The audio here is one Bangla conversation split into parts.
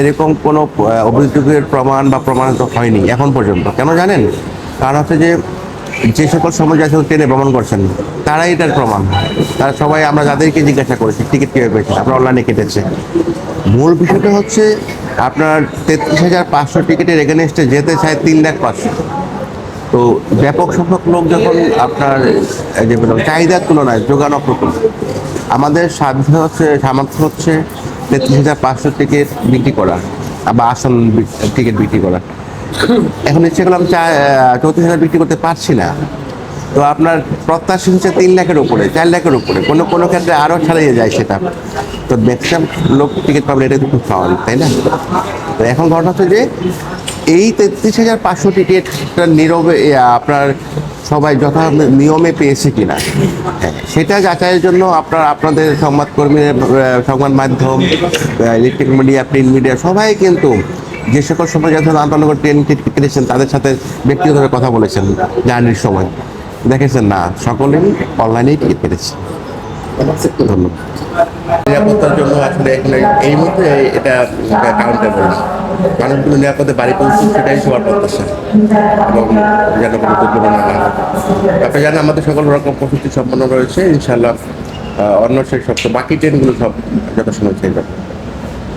এরকম কোনো অভিযোগের প্রমাণ বা প্রমাণিত হয়নি এখন পর্যন্ত। কেন জানেন? কারণ হচ্ছে যে যে সকল সমাজ আছে ট্রেনে ভ্রমণ করছেন, তারাই এটার প্রমাণ। তারা সবাই আমরা যাদেরকে জিজ্ঞাসা করেছি, টিকিট কীভাবে পেয়েছেন, আপনার অনলাইনে কেটেছে। মূল বিষয়টা হচ্ছে, আপনার তেত্রিশ হাজার পাঁচশো টিকিটের এগেনস্টে যেতে চায় তিন লাখ পাঁচশো। তো ব্যাপক সংখ্যক লোক যখন আপনার যে চাহিদার তুলনায়, যোগানো প্রকল্প আমাদের সাধ্য হচ্ছে, সামর্থ্য হচ্ছে তেত্রিশ হাজার পাঁচশো টিকিট বিক্রি করা বা আসল টিকিট বিক্রি করা। এখন ইচ্ছে করলাম চার চৌত্রিশ হাজার বিক্রি করতে পারছি না। তো আপনার প্রত্যাশী হচ্ছে তিন লাখের উপরে, চার লাখের উপরে। কোনো কোনো ক্ষেত্রে আরও ছাড়িয়ে যায় সেটা। তো ম্যাক্সিমাম লোক টিকিট পাবেন এটা খুব স্বাভাবিক তাই না? তো এখন ঘটনা হচ্ছে যে এই তেত্রিশ হাজার পাঁচশো টিকিটটা নীরবে আপনার সবাই যথা নিয়মে পেয়েছে কিনা। হ্যাঁ সেটা যাচাইয়ের জন্য আপনার, আপনাদের সংবাদকর্মীদের সংবাদ মাধ্যম ইলেকট্রিক মিডিয়া প্রিন্ট মিডিয়া সবাই কিন্তু যে সকল সময় যখন আন্তনগর ট্রেন কেটেছেন, তাদের সাথে ব্যক্তিগতভাবে কথা বলেছেন জার্নির সময়। দেখেছেন না, সকলেই অনলাইনেই টিকিট কেটেছে। ধন্যবাদ। নিরাপত্তার জন্য আসলে এখানে এই মুহূর্তে এটা কাউন্টেবল মানুষগুলো নিরাপদে বাড়ি পৌঁছুক সেটাই সবার প্রত্যাশা। এবং যেন কোনো দুর্ঘটনা না আপনি জানেন আমাদের সকল রকম প্রস্তুতি সম্পন্ন রয়েছে। ইনশাল্লাহ অন্য সেই সব বাকি ট্রেনগুলো সব যত সময় ছেড়ে যাবে।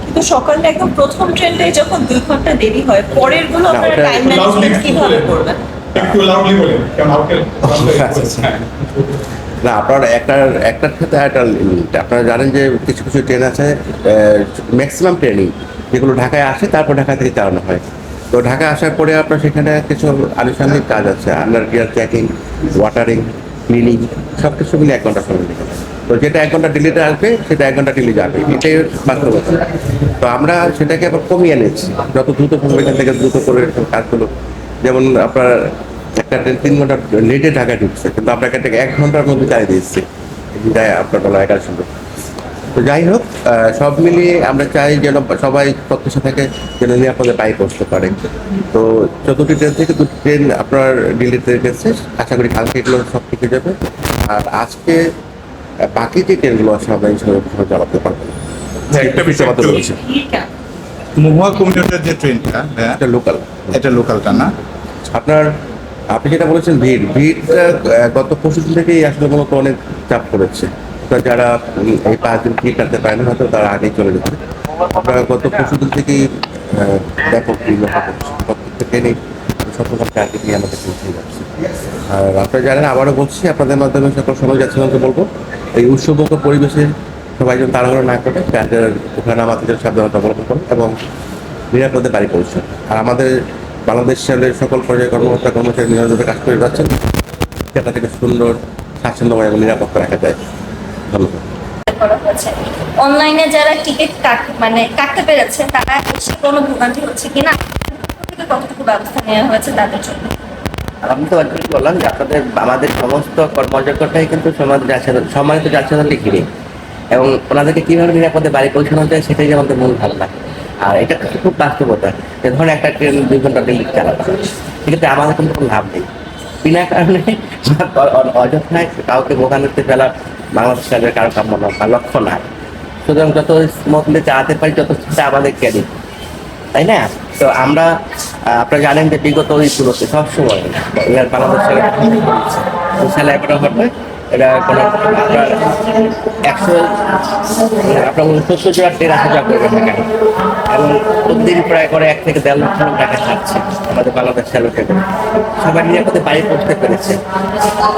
কিন্তু সকালে একদম প্রথম ট্রেনটাই যখন দুই ঘণ্টা দেরি হয় পরেরগুলো আপনারা টাইম ম্যানেজমেন্ট কীভাবে করবেন? একটু লাউডলি বলেন কারণ আচ্ছা, আচ্ছা। না, আপনার একটা একটার সাথে একটা আপনারা জানেন যে কিছু কিছু ট্রেন আছে ম্যাক্সিমাম ট্রেনই যেগুলো ঢাকায় আসে, তারপর ঢাকা থেকে চালানো হয়। তো ঢাকা আসার পরে আপনার সেখানে কিছু আনুষঙ্গিক কাজ আছে under gear checking watering cleaning সব কিছু মিলে এক ঘণ্টা সময় তো যেটা এক ঘণ্টা ডিলিতে আসবে, সেটা এক ঘণ্টা ডিলি যাবে। এটাই বাস্তবতা। তো আমরা সেটাকে আবার কমিয়ে এনেছি যত দ্রুত সম্ভব এখান থেকে দ্রুত করে কাজগুলো। যেমন আপনার একটা ট্রেন তিন ঘণ্টা লেটে ঢাকায় ঢুকছে কিন্তু আপনাকে এটাকে এক ঘণ্টার মধ্যে চালিয়ে দিচ্ছি এটাই আপনার বলা এগারো সুন্দর তো যাই হোক সব মিলিয়ে আমরা চাই যেন সবাই প্রত্যাশা থেকে যেন নিরাপদে বাইক বসতে পারে। তো চতুর্থ ট্রেন থেকে দুটি ট্রেন আপনার দিল্লিতে গেছে। আশা করি কালকে এগুলো সব হয়ে যাবে। আর আজকে বাকি যে ট্রেনগুলো আছে আমরা ইনশাল্লাহ চালাতে পারব। হ্যাঁ, একটা বিষয় একটু- মহুয়া কমিউনিটির যে ট্রেনটা হ্যাঁ এটা লোকাল এটা লোকালটা না? আপনার আপনি যেটা বলেছেন ভিড়, ভিড়টা গত পরশু দিন থেকেই আসলে মূলত অনেক চাপ তো যারা এই পাঁচ দিন ভিড় কাটতে পারে না হয়তো তারা আগেই চলে যেতে আপনার গত পরশু দিন থেকেই ব্যাপক ভিড় লক্ষ্য করছে। প্রত্যেকটা আমাদের যাচ্ছে। আর আপনারা জানেন, আবারও বলছি, আপনাদের মাধ্যমে সকল সময় যাচ্ছে বলব, এই উৎসবমুখর পরিবেশে সবাই যেন তাড়াহুড়ো না করে যাদের ওখানে যেন সাবধানতা অবলম্বন করে এবং নিরাপদে বাড়ি পৌঁছান আর আমাদের বাংলাদেশ রেলের সকল পর্যায়ে কর্মকর্তা কর্মচারী নিরাপদে কাজ করে যাচ্ছেন। সেটা থেকে সুন্দর স্বাচ্ছন্দ্যময় এবং নিরাপত্তা রাখা যায়। ধন্যবাদ। অনলাইনে যারা টিকিট কাট মানে কাটতে পেরেছে তারা এসে কোনো ভোগান্তি হচ্ছে কিনা? কতটুকু ব্যবস্থা নেওয়া হয়েছে তাদের জন্য? আর আমি তো অলরেডি বললাম যে আপনাদের আমাদের সমস্ত কর্মযোগ্যটাই কিন্তু সম্মানিত জাতীয় লিখিনি। এবং ওনাদেরকে কীভাবে নিরাপদে বাড়ি পৌঁছানো যায় সেটাই আমাদের মূল ভাবনা আর এটা খুব বাস্তবতা। যে ধরুন একটা ট্রেন দুই ঘণ্টা দিল্লি চালাতে সেক্ষেত্রে আমাদের কিন্তু কোনো লাভ নেই। বিনা কারণে অযথায় কাউকে ভোগান্তিতে ফেলা বাংলাদেশ রাজ্যের কারও কাম্য বা লক্ষ্য নয়। সুতরাং যত স্মুথলি চালাতে পারি যত সেটা আমাদের ক্যারি তাই না? তো আমরা আপনারা জানেন যে বিগত ওই ওইগুলোতে সবসময় বাংলাদেশ সালে একটা ঘটনা এটা কোনো আপনার একশো আপনার উনসত্তর জোড়া ট্রেন আসা যাওয়া করবে ঢাকায় এবং প্রতিদিন প্রায় করে এক থেকে দেড় লক্ষ টাকা ছাড়ছে আমাদের বাংলাদেশ চালকে সবাই নিরাপদে বাড়ি পৌঁছতে পেরেছে।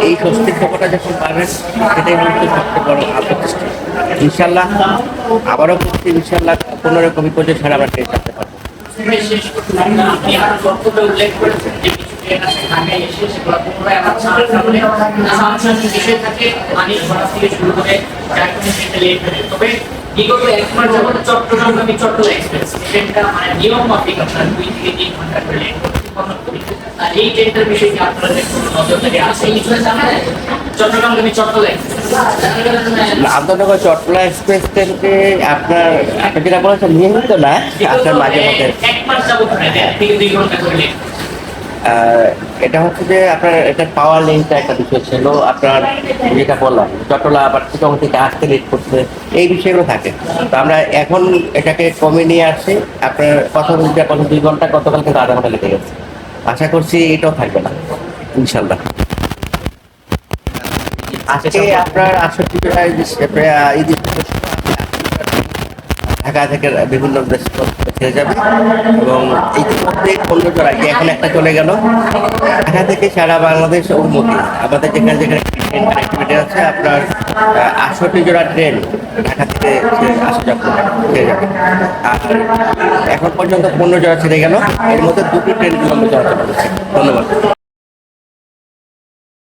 এই স্বস্তির খবরটা যখন পাবেন সেটাই হচ্ছে সবচেয়ে বড় আত্মতৃষ্টি ইনশাল্লাহ আবারও বলছি ইনশাল্লাহ কোনো রকম বিপর্যয় ছাড়া আমরা ট্রেন চালাতে পারব। শেষ করতে না উল্লেখ করেছেন ঢাকায় এসে সেগুলো পুনরায় আবার ছাড়ার কারণে সাংসারিক বিষয় থাকে পানি ঘোরা থেকে শুরু করে যার কোনো ট্রেনটা লেট তবে বিগত এক মাস যাবত চট্টগ্রামগামী চট্টগ্রাম এক্সপ্রেস ট্রেনটা মানে নিয়ম মাফিক আপনার দুই থেকে তিন ঘণ্টা করে লেট আর এই ট্রেনটার বিষয়ে কি আপনাদের কোনো নজরদারি আছে এই বিষয়ে জানেন চট্টগ্রামগামী চট্টগ্রাম চট্টলা এক্সপ্রেস ট্রেনকে আপনার আপনি যেটা বলেছেন নিয়মিত না আপনার মাঝে মধ্যে। এক মাস যাবত থেকে দুই ঘণ্টা করে লেট। আহ, এটা হচ্ছে যে আপনার এটা পাওয়ার লিঙ্কটা একটা বিষয় ছিল আপনার যেটা বললাম চটলা আবার চিটং থেকে আসতে লেট করছে এই বিষয়গুলো থাকে। তো আমরা এখন এটাকে কমে নিয়ে আসছি আপনার কথা বলতে কত দুই ঘণ্টা গতকাল কিন্তু আধা ঘণ্টা লেগে গেছে। আশা করছি এটাও থাকবে না ইনশাল্লাহ আজকে আপনার আটষট্টি ঈদ ঢাকা থেকে বিভিন্ন দেশ যাবে এবং ইতিমধ্যে পনেরো জোড়া যে এখন একটা চলে গেল। ঢাকা থেকে সারা বাংলাদেশ উন্মুখী আমাদের যেখানে যেখানে ট্রেন কানেক্টিভিটি আছে, আপনার আটষট্টি জোড়া ট্রেন ঢাকা থেকে আসা যাবে ছেড়ে যাবে। আর এখন পর্যন্ত পনেরো জোড়া ছেড়ে গেল। এর মধ্যে দুটো ট্রেন বিলম্ব চলাচল করেছে ধন্যবাদ।